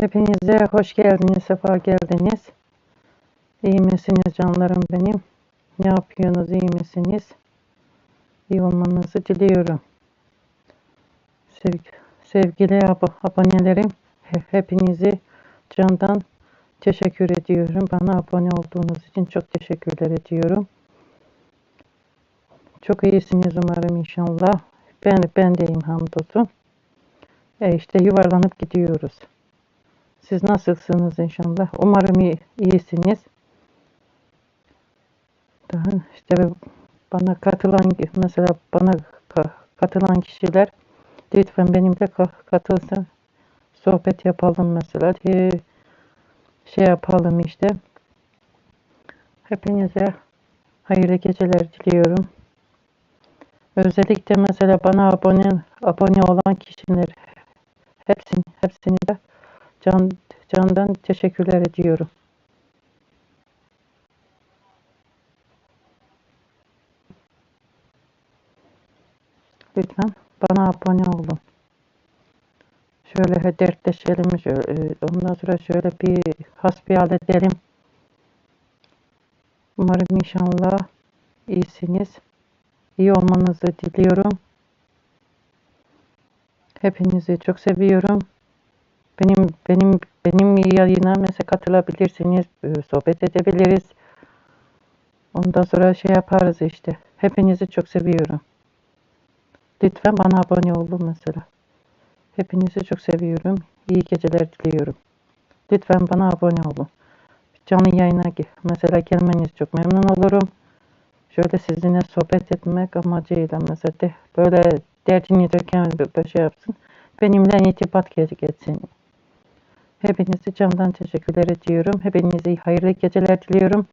Hepinize hoş geldiniz, sefa geldiniz. İyi misiniz canlarım benim? Ne yapıyorsunuz, iyi misiniz? İyi olmanızı diliyorum. Sevg- sevgili ab- abonelerim, he- hepinizi candan teşekkür ediyorum. Bana abone olduğunuz için çok teşekkürler ediyorum. Çok iyisiniz umarım inşallah. Ben, ben deyim hamdolsun. E işte yuvarlanıp gidiyoruz. Siz nasılsınız inşallah? Umarım iyi, iyisiniz. Daha işte bana katılan mesela bana ka- katılan kişiler lütfen benimle ka- katılsın. Sohbet yapalım mesela. Şey yapalım işte. Hepinize hayırlı geceler diliyorum. Özellikle mesela bana abone abone olan kişiler hepsini hepsini de can candan teşekkürler ediyorum. Lütfen bana abone olun. Şöyle dertleşelim. Şöyle, ondan sonra şöyle bir hasbihal edelim. Umarım inşallah iyisiniz. İyi olmanızı diliyorum. Hepinizi çok seviyorum. Benim benim benim yayına mesela katılabilirsiniz. e, Sohbet edebiliriz. Ondan sonra şey yaparız işte. Hepinizi çok seviyorum. Lütfen bana abone olun mesela. Hepinizi çok seviyorum. İyi geceler diliyorum. Lütfen bana abone olun. Canlı yayına mesela gelmeniz çok memnun olurum. Şöyle sizinle sohbet etmek amacıyla mesela de, böyle derdini döken bir şey yapsın. Benimle irtibat ge- geçsin. Hepinizi candan teşekkürler ediyorum. Hepinize hayırlı geceler diliyorum.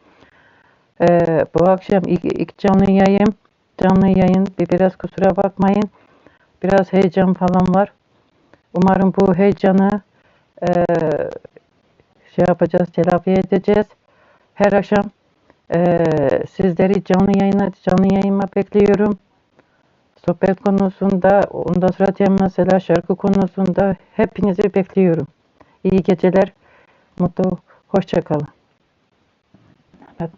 Ee, bu akşam ilk, ilk canlı yayın. Canlı yayın bir biraz kusura bakmayın. Biraz heyecan falan var. Umarım bu heyecanı eee, şey yapacağız, telafi edeceğiz. Her akşam eee, sizleri canlı yayına, canlı yayınıma bekliyorum. Sohbet konusunda, ondan sonra mesela şarkı konusunda hepinizi bekliyorum. İyi geceler, mutlu, hoşça kalın. Evet.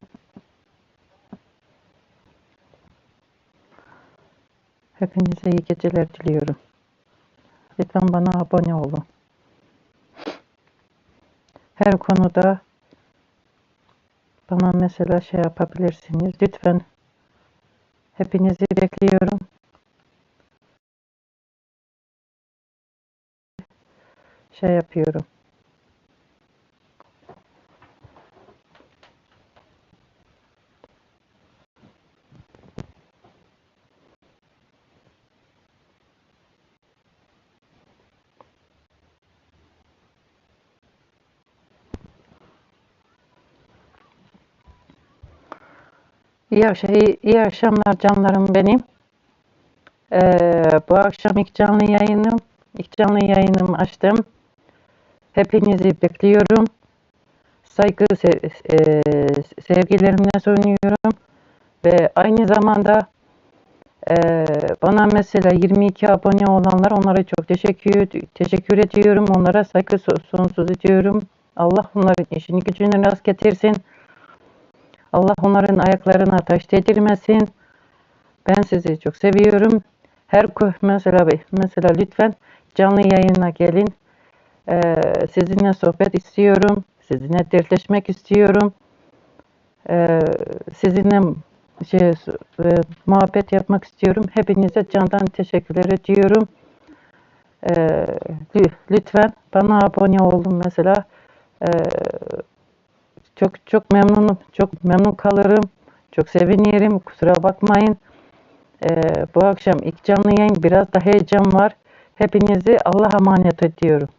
Hepinize iyi geceler diliyorum. Lütfen bana abone olun. Her konuda bana mesela şey yapabilirsiniz. Lütfen hepinizi bekliyorum. Şey yapıyorum. İyi, şey, iyi akşamlar canlarım benim. Ee, bu akşam ilk canlı yayınım, ilk canlı yayınımı açtım. Hepinizi bekliyorum. Saygı, se- e, sevgilerimle sunuyorum. Ve aynı zamanda e, bana mesela 22 abone olanlar onlara çok teşekkür teşekkür ediyorum. Onlara saygı so- sonsuz ediyorum. Allah onların işini gücünü rast getirsin. Allah onların ayaklarına taş değdirmesin. Ben sizi çok seviyorum. Her ko- mesela mesela lütfen canlı yayına gelin. Ee, sizinle sohbet istiyorum. Sizinle dertleşmek istiyorum. Ee, sizinle şey, e, muhabbet yapmak istiyorum. Hepinize candan teşekkürler ediyorum. Ee, lü- lütfen bana abone olun mesela. Ee, çok çok memnunum. Çok memnun kalırım. Çok sevinirim. Kusura bakmayın. Ee, bu akşam ilk canlı yayın biraz da heyecan var. Hepinizi Allah'a emanet ediyorum.